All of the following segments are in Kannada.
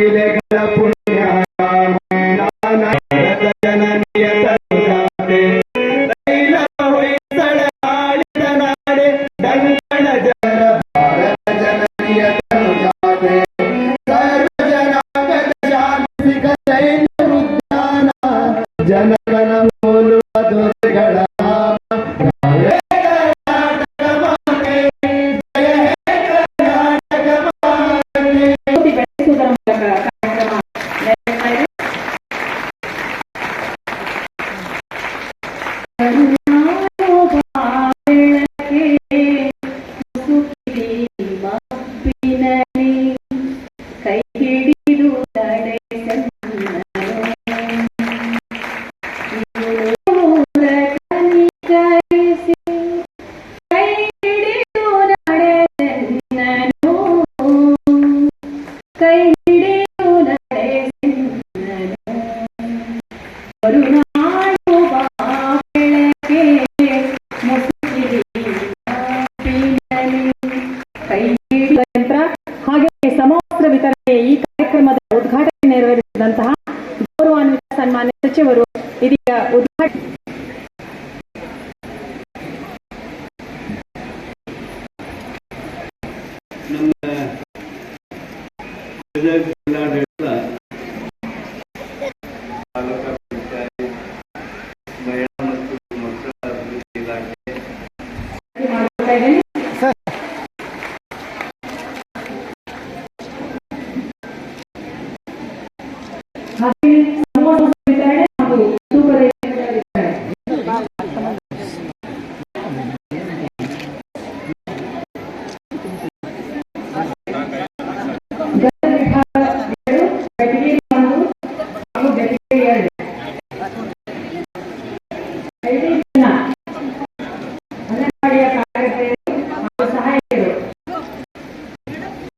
Ele é പിന്നെ ಈ ಕಾರ್ಯಕ್ರಮದ ಉದ್ಘಾಟನೆ ನೆರವೇರಿಸಿದಂತಹ ಗೌರವಾನ್ವಿತ ಸನ್ಮಾನ್ಯ ಸಚಿವರು ಇದೀಗ ಉದ್ಘಾಟನೆ ಮಹಿಳಾ ಮತ್ತು ಮಕ್ಕಳ ಅಭಿವೃದ್ಧಿ ಇಲಾಖೆ ಮಾಡ್ತಾ ಇದ್ದೇನೆ ಹಾಗೆ ಸಮವಸ್ತ್ರ ವಿತರಣೆ ಹಾಗೂ ತೂಕದ ಯಂತ್ರದ ವಿತರಣೆ ಗದಗ ವಿಭಾಗ ಎರಡು ಬೆಟಗೇರಿ ಒಂದು ಹಾಗೂ ಬೆಟಗೇರಿ ಎರಡು ಐದು ಜನ ಅಂಗನವಾಡಿಯ ಕಾರ್ಯಕರ್ತರು ಹಾಗೂ ಸಹಾಯಕರು ವೇದಿಕೆಯಲ್ಲಿ ಮೊಬೈಲ್ ಹಾಗೂ ಸಮವಸ್ತ್ರ ಹಾಗೂ ತೂಕದ ಯಂತ್ರಗಳನ್ನ ಪಡೆದುಕೊಳ್ಳಬೇಕೆಂದು ವಿನಂತಿ ಮಾಡ್ಕೊಳ್ತಾ ಇದ್ದೇನೆ ಅವರಿಗೆ ಅದೇ ಒಂದು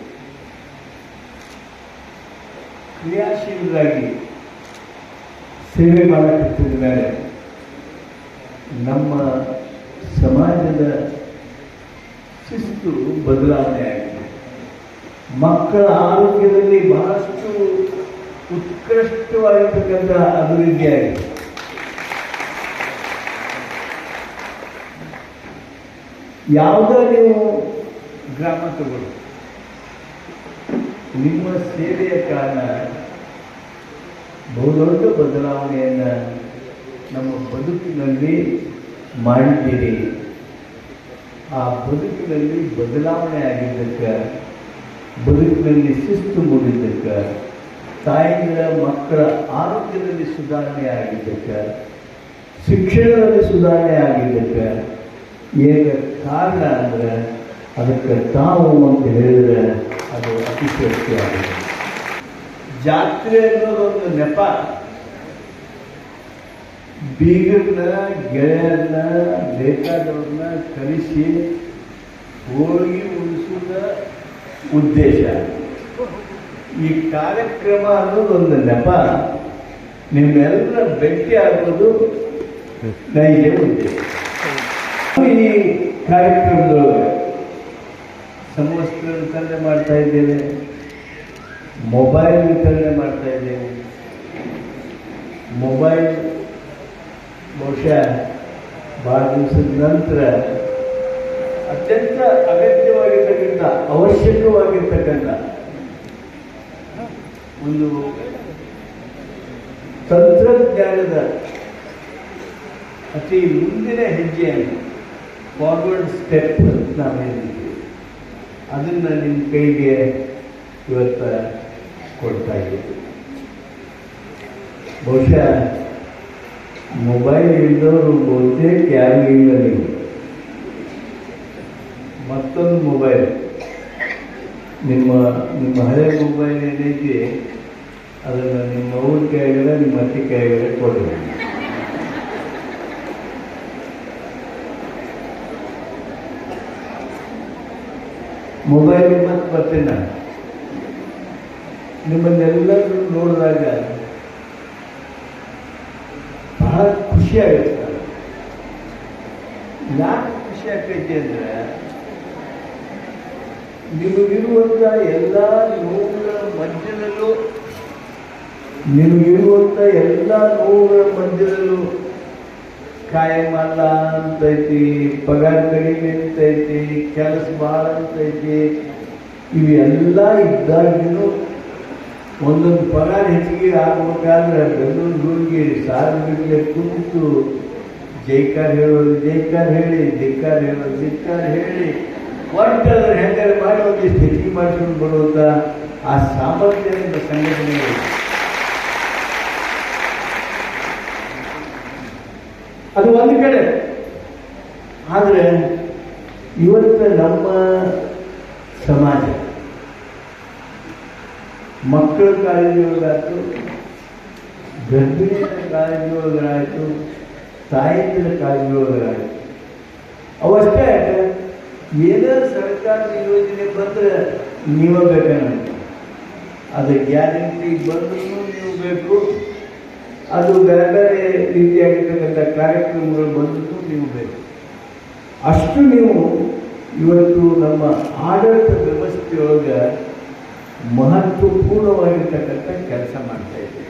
ಕ್ರಿಯಾಶೀಲರಾಗಿ ಸೇವೆ ಮಾಡಕತ್ತಿದ ಮೇಲೆ ನಮ್ಮ ಸಮಾಜದ ಶಿಸ್ತು ಬದಲಾವಣೆ ಆಗಿದೆ. ಮಕ್ಕಳ ಆರೋಗ್ಯದಲ್ಲಿ ಬಹಳಷ್ಟು ಉತ್ಕೃಷ್ಟವಾಗಿರ್ತಕ್ಕಂಥ ಅಭಿವೃದ್ಧಿಯಾಗಿದೆ ಯಾವುದೇ ನೀವು ಗ್ರಾಮ ತಗೊಳ್ಳಿ. ನಿಮ್ಮ ಸೇವೆಯ ಕಾರಣ ಬಹುದೊಡ್ಡ ಬದಲಾವಣೆಯನ್ನು ನಮ್ಮ ಬದುಕಿನಲ್ಲಿ ಮಾಡಿದ್ದೀರಿ. ಆ ಬದುಕಿನಲ್ಲಿ ಬದಲಾವಣೆ ಆಗಿದ್ದಕ್ಕೆ, ಬದುಕಿನಲ್ಲಿ ಶಿಸ್ತು ಮೂಡಿದ್ದಕ್ಕೆ, ತಾಯಿಗಳ ಮಕ್ಕಳ ಆರೋಗ್ಯದಲ್ಲಿ ಸುಧಾರಣೆ ಆಗಿದ್ದಕ್ಕೆ, ಶಿಕ್ಷಣದಲ್ಲಿ ಸುಧಾರಣೆ ಆಗಿದ್ದಕ್ಕೆ ಏನು ಕಾರಣ ಅಂದ್ರೆ ಅದಕ್ಕೆ ತಾವು ಅಂತ ಹೇಳಿದ್ರೆ ಅನ್ನೋದು ಜಾತ್ರೆ ಅನ್ನೋದೊಂದು ನೆಪ. ಬೀಗರನ್ನ, ಗೆಳೆಯರನ್ನ, ಬೇಕಾದವ್ರನ್ನ ಕಲಿಸಿ, ಹೋಗಿ ಉಳಿಸುವ ಉದ್ದೇಶ. ಈ ಕಾರ್ಯಕ್ರಮ ಅನ್ನೋದು ಒಂದು ನೆಪ. ನಿಮ್ಮೆಲ್ಲರ ಭೇಟಿ ಆಗೋದು ನೈಜ ಉದ್ದೇಶ. ಈ ಕಾರ್ಯಕ್ರಮದೊಳಗೆ ಸಮವಸ್ತ್ರ ವಿತರಣೆ ಮಾಡ್ತಾ ಇದ್ದೇವೆ ಮೊಬೈಲ್ ವಿತರಣೆ ಮಾಡ್ತಾ ಇದ್ದೇವೆ ಮೊಬೈಲ್ ಬಹುಶಃ ಭಾಳ ದಿವಸದ ನಂತರ ಅತ್ಯಂತ ಅಗತ್ಯವಾಗಿರ್ತಕ್ಕಂಥ, ಅವಶ್ಯಕವಾಗಿರ್ತಕ್ಕಂಥ ಒಂದು ತಂತ್ರಜ್ಞಾನದ ಅತಿ ಮುಂದಿನ ಹೆಜ್ಜೆಯನ್ನು ಫಾರ್ವರ್ಡ್ ಸ್ಟೆಪ್ ನಾವು ಹೇಳಿದ್ದೀವಿ ಅದನ್ನು ನಿಮ್ಮ ಕೈಗೆ ಇವತ್ತು ಕೊಡ್ತಾ ಇದ್ದೀವಿ ಬಹುಶಃ ಮೊಬೈಲ್ ಇದ್ದವರು ಬಹುತೇಕ ಯಾರೂ ಇಲ್ಲ ನೀವು. ಮತ್ತೊಂದು ಮೊಬೈಲ್. ನಿಮ್ಮ ನಿಮ್ಮ ಹಳೆ ಮೊಬೈಲ್ ಏನೈತಿ ಅದನ್ನು ನಿಮ್ಮ ಅವ್ರ ಕೈಯಾಗಲ್ಲ ನಿಮ್ಮ ಅತ್ತೆ ಕೈಯಾಗಲ್ಲ ಕೊಡಿ ಮೊಬೈಲ್ ಮತ್ತೆ ಬರ್ತೀನಿ ನಾನು. ನಿಮ್ಮನ್ನೆಲ್ಲರೂ ನೋಡಿದಾಗ ಬಹಳ ಖುಷಿ ಆಗುತ್ತೆ. ಯಾಕೆ ಖುಷಿ ಆಗ್ತೈತಿ ಅಂದರೆ ನಿಮಗಿರುವಂಥ ಎಲ್ಲ ನೋವುಗಳ ಮಧ್ಯದಲ್ಲೂ ನಿಮಗಿರುವಂಥ ಎಲ್ಲ ನೋವುಗಳ ಮಧ್ಯದಲ್ಲೂ ಕಾಯಂ ಅಲ್ಲ ಅಂತೈತಿ, ಪಗಾರ ಕಡಿಮೆ ಅಂತೈತಿ, ಕೆಲಸ ಭಾಳ ಅಂತೈತಿ. ಇವೆಲ್ಲ ಇದ್ದಾಗಿನೂ ಒಂದೊಂದು ಪಗಾರ ಹೆಚ್ಚಿಗೆ ಆಗ್ಬೇಕಾದ್ರೆ ಬೆಂಗಳೂರು ಹುಡುಗಿ ಸಾರ್ವಜನಿಕ ಕುಂತು, ಜೈಕಾರ ಹೇಳೋದು, ಜೈಕಾರ ಹೇಳಿ, ಧಿಕ್ಕಾರ ಹೇಳೋದು, ಧಿಕ್ಕಾರ ಹೇಳಿ. ಒಟ್ಟಾದ್ರೆ ಹೆಂಗಾರೆ ಮಾಡಿ ಒಂದು ಹೆಚ್ಚಿಗೆ ಮಾಡ್ಕೊಂಡು ಬರುವಂಥ ಆ ಸಾಮರ್ಥ್ಯದಿಂದ ಸಂಘಟನೆ ಅದು ಒಂದು ಕಡೆ. ಆದರೆ ಇವತ್ತು ನಮ್ಮ ಸಮಾಜ ಮಕ್ಕಳ ಕಾಳಜಿಯೊಳಗಾಯಿತು ಒಳಗಾಯ್ತು ಗರ್ಭಿಣಿಯರ ಕಾಳಜಿ ಒಳಗಾಯಿತು ತಾಯಿಗಳ ಕಾಳಜಿ ಒಳಗಾಯಿತು ಅವಷ್ಟೇ ಏನೋ ಸರ್ಕಾರದ ಯೋಜನೆ ಬಂದರೆ ನೀವೇ ಬೇಕೇನಂತ ಅದು ಗ್ಯಾರಂಟಿ ಬಂದ್ರೂ ನೀವು ಬೇಕು. ಅದು ಬೇರೆ ಬೇರೆ ರೀತಿಯಾಗಿರ್ತಕ್ಕಂಥ ಕಾರ್ಯಕ್ರಮಗಳು ಬಂದು ನೀವು ಬೇಕು ಅಷ್ಟು ನೀವು ಇವತ್ತು ನಮ್ಮ ಆಡಳಿತ ವ್ಯವಸ್ಥೆಯೊಳಗೆ ಮಹತ್ವಪೂರ್ಣವಾಗಿರ್ತಕ್ಕಂಥ ಕೆಲಸ ಮಾಡ್ತಾ ಇದ್ದೀವಿ